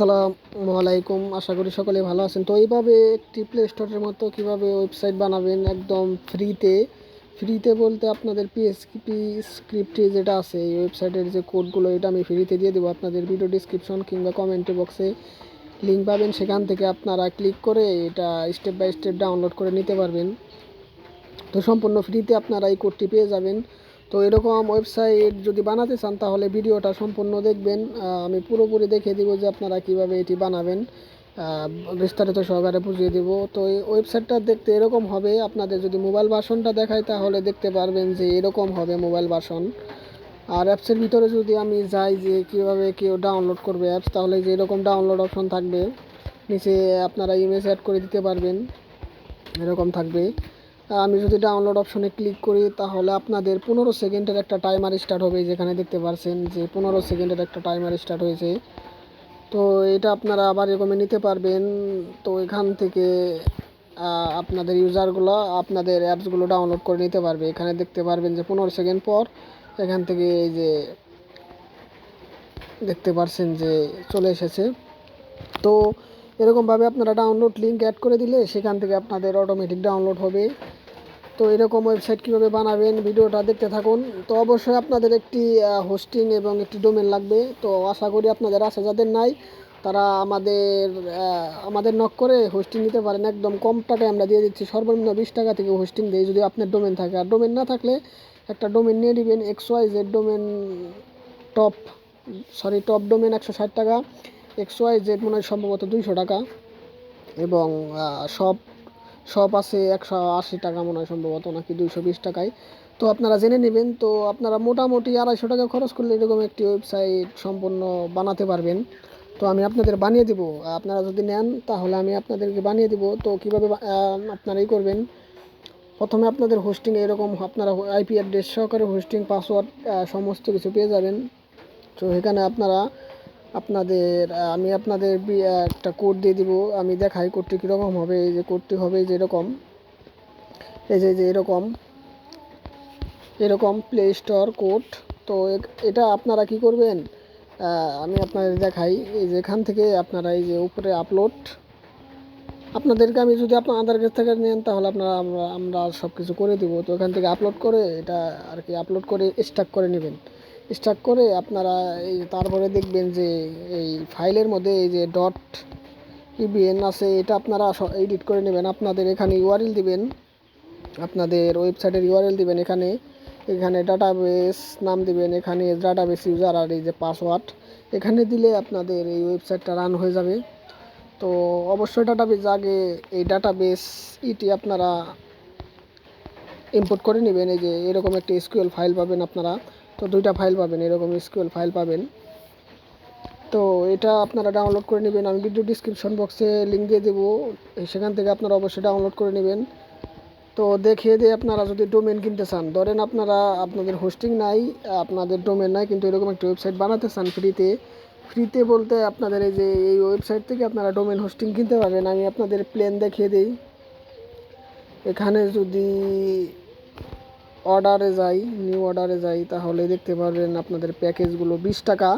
আসসালামু আলাইকুম। আশা করি সকলে ভালো আছেন। তো এইভাবে একটি প্লে স্টোরের মতো কীভাবে ওয়েবসাইট বানাবেন? একদম ফ্রিতে ফ্রিতে বলতে আপনাদের পিএসপি স্ক্রিপ্টে যেটা আছে, এই ওয়েবসাইটের যে কোডগুলো এটা আমি ফ্রিতে দিয়ে দেবো আপনাদের ভিডিও ডিসক্রিপশন কিংবা কমেন্ট বক্সে লিঙ্ক পাবেন। সেখান থেকে আপনারা ক্লিক করে এটা স্টেপ বাই স্টেপ ডাউনলোড করে নিতে পারবেন। তো সম্পূর্ণ ফ্রিতে আপনারা এই কোডটি পেয়ে যাবেন। তো এরকম ওয়েবসাইট যদি বানাতে চান, তাহলে ভিডিওটা সম্পূর্ণ দেখবেন। আমি পুরোপুরি দেখিয়ে দিব যে আপনারা কীভাবে এটি বানাবেন। বিস্তারিত সহকারে বুঝিয়ে দিব। তো এই ওয়েবসাইটটা দেখতে এরকম হবে। আপনাদের যদি মোবাইল ভার্সনটা দেখায়, তাহলে দেখতে পারবেন যে এরকম হবে মোবাইল ভার্সন আর অ্যাপসের ভিতরে যদি আমি যাই যে কীভাবে কেউ ডাউনলোড করবে অ্যাপস তাহলে যে এরকম ডাউনলোড অপশন থাকবে। নিচে আপনারা ইমেজ অ্যাড করে দিতে পারবেন। এরকম থাকবে। আমি যদি ডাউনলোড অপশনে ক্লিক করি, তাহলে আপনাদের পনেরো সেকেন্ডের একটা টাইমার স্টার্ট হবে যেখানে দেখতে পারছেন যে পনেরো সেকেন্ডের একটা টাইমার স্টার্ট হয়েছে। তো এটা আপনারা আবার এরকমই নিতে পারবেন। তো এখান থেকে আপনাদের ইউজারগুলো আপনাদের অ্যাপসগুলো ডাউনলোড করে নিতে পারবে। এখানে দেখতে পারবেন যে পনেরো সেকেন্ড পর এখান থেকে এই যে দেখতে পারছেন যে চলে এসেছে। তো এরকমভাবে আপনারা ডাউনলোড লিঙ্ক অ্যাড করে দিলে সেখান থেকে আপনাদের অটোমেটিক ডাউনলোড হবে। তো এরকম ওয়েবসাইট কীভাবে বানাবেন, ভিডিওটা দেখতে থাকুন। তো অবশ্যই আপনাদের একটি হোস্টিং এবং একটি ডোমেন লাগবে। তো আশা করি আপনাদের আছে, যাদের নাই, তারা আমাদের আমাদের নক করে হোস্টিং নিতে পারেন। একদম কম টাকায় আমরা দিয়ে দিচ্ছি। সর্বনিম্ন বিশ টাকা থেকে হোস্টিং দিই যদি আপনার ডোমেন থাকে। আর ডোমেন না থাকলে একটা ডোমেন নিয়ে নেবেন X Y Z domain top sorry top domain একশো ষাট টাকা এক্স ওয়াই জেড মনে হয় সম্ভবত দুইশো টাকা। এবং সব সব আছে একশো আশি টাকা মনে হয় সম্ভবত, নাকি দুইশো বিশ টাকায়। তো আপনারা জেনে নেবেন, তো আপনারা মোটামুটি আড়াইশো টাকা খরচ করলে এরকম একটি ওয়েবসাইট সম্পূর্ণ বানাতে পারবেন। তো আমি আপনাদের বানিয়ে দেবো। আপনারা যদি নেন, তাহলে আমি আপনাদেরকে বানিয়ে দেবো। তো কীভাবে আপনারা এই করবেন। প্রথমে আপনাদের হোস্টিং এরকম আপনারা আইপি অ্যাড্রেস সহকারে হোস্টিং পাসওয়ার্ড সমস্ত কিছু পেয়ে যাবেন। তো এখানে আপনারা আপনাদের আমি আপনাদের একটা কোড দিয়ে দিব। আমি দেখাই কোডটি কীরকম হবে, এই যে কোডটি হবে যে এরকম। এই যে যে এরকম। এরকম প্লে স্টোর কোড তো এটা আপনারা কি করবেন? আমি আপনাদের দেখাই। এই যে এখান থেকে আপনারা এই যে উপরে আপলোড আপনাদেরকে আমি যদি আপনার আধার কাছ থেকে নেন, তাহলে আপনারা, আমরা আমরা সব কিছু করে দিব। তো এখান থেকে আপলোড করে, এটা আর কি আপলোড করে স্টাক করে নেবেন। স্টাক করে আপনারা এই তারপরে দেখবেন যে এই ফাইলের মধ্যে এই যে ডট ইবিএন আছে, এটা আপনারা এডিট করে নেবেন। আপনাদের এখানে ইউআরএল দিবেন। আপনাদের ওয়েবসাইটের ইউআরএল দিবেন এখানে। এখানে ডাটাবেস নাম দিবেন, এখানে ডাটাবেস ইউজার আর এই যে পাসওয়ার্ড এখানে দিলে আপনাদের এই ওয়েবসাইটটা রান হয়ে যাবে। তো অবশ্যই ডাটাবেস আগে এই ডাটাবেস ইটি আপনারা ইম্পোর্ট করে নেবেন। এই যে এরকম একটা এসকিউএল ফাইল পাবেন আপনারা। তো দুইটা ফাইল পাবেন, এরকম এসকিউএল ফাইল পাবেন। তো এটা আপনারা ডাউনলোড করে নেবেন। আমি ভিডিও ডিসক্রিপশন বক্সে লিঙ্ক দিয়ে দেবো। সেখান থেকে আপনারা অবশ্যই ডাউনলোড করে নেবেন। তো দেখিয়ে দিয়ে আপনারা যদি ডোমেন কিনতে চান, ধরেন আপনারা, আপনাদের হোস্টিং নাই, আপনাদের ডোমেন নাই, কিন্তু এরকম একটা ওয়েবসাইট বানাতে চান ফ্রিতে ফ্রিতে বলতে আপনাদের এই যে, এই ওয়েবসাইট থেকে আপনারা ডোমেন হোস্টিং কিনতে পারবেন। আমি আপনাদের প্ল্যান দেখিয়ে দিই। এখানে যদি অর্ডারে যাই, নিউ অর্ডারে যাই, তাহলে দেখতে পারবেন আপনাদের প্যাকেজগুলো বিশ টাকা।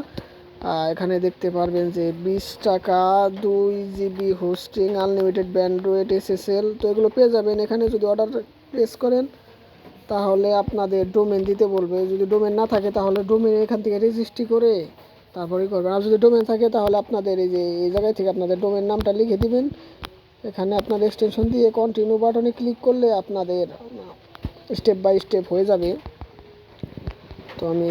এখানে দেখতে পারবেন যে বিশ টাকা, দুই GB hosting, unlimited bandwidth, SSL, তো এগুলো পেয়ে যাবেন। এখানে যদি অর্ডার প্লেস করেন, তাহলে আপনাদের ডোমেন দিতে বলবে। যদি ডোমেন না থাকে, তাহলে ডোমেন এখান থেকে রেজিস্ট্রি করে তারপরেই করবেন আর যদি ডোমেন থাকে, তাহলে আপনাদের এই যে, এই জায়গায় থেকে আপনাদের ডোমেন নামটা লিখে দিবেন। এখানে আপনাদের এক্সটেনশন দিয়ে কন্টিনিউ বাটনে ক্লিক করলে আপনাদের স্টেপ বাই স্টেপ হয়ে যাবে। তো আমি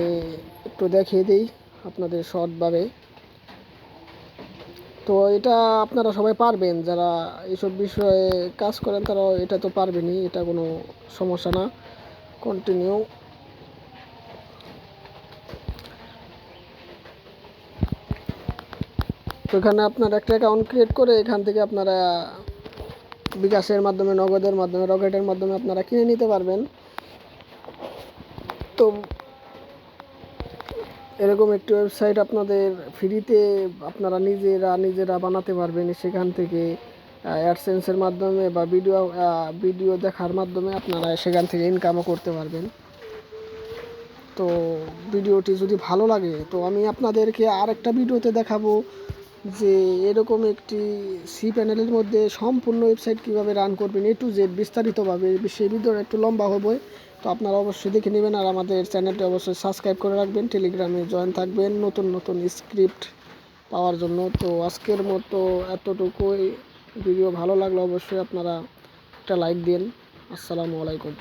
একটু দেখিয়ে দিই আপনাদের শর্টভাবে তো এটা আপনারা সবাই পারবেন, যারা এইসব বিষয়ে কাজ করেন তারা এটা তো পারবেনই, এটা কোনো সমস্যা না। কন্টিনিউ তো এখানে আপনার একটা অ্যাকাউন্ট ক্রিয়েট করে এখান থেকে আপনারা বিকাশের মাধ্যমে, নগদের মাধ্যমে, রকেটের মাধ্যমে আপনারা কিনে নিতে পারবেন। তো এরকম একটি ওয়েবসাইট আপনাদের ফ্রিতে আপনারা নিজেরা নিজেরা বানাতে পারবেন। সেখান থেকে অ্যাডসেন্সের মাধ্যমে বা ভিডিও ভিডিও দেখার মাধ্যমে আপনারা সেখান থেকে ইনকামও করতে পারবেন। তো ভিডিওটি যদি ভালো লাগে, তো আমি আপনাদেরকে আরেকটা ভিডিওতে দেখাবো। যে এরকম একটি সি প্যানেলের মধ্যে সম্পূর্ণ ওয়েবসাইট কীভাবে রান করবেন এ টু জেড বিস্তারিতভাবে সেই ভিডিওটা একটু লম্বা হবে তো আপনারা অবশ্যই দেখে নেবেন আর আমাদের চ্যানেলটি অবশ্যই সাবস্ক্রাইব করে রাখবেন টেলিগ্রামে জয়েন থাকবেন, নতুন নতুন স্ক্রিপ্ট পাওয়ার জন্য। তো আজকের মতো এতটুকুই। ভিডিও ভালো লাগলে অবশ্যই আপনারা একটা লাইক দিন। আসসালামু আলাইকুম।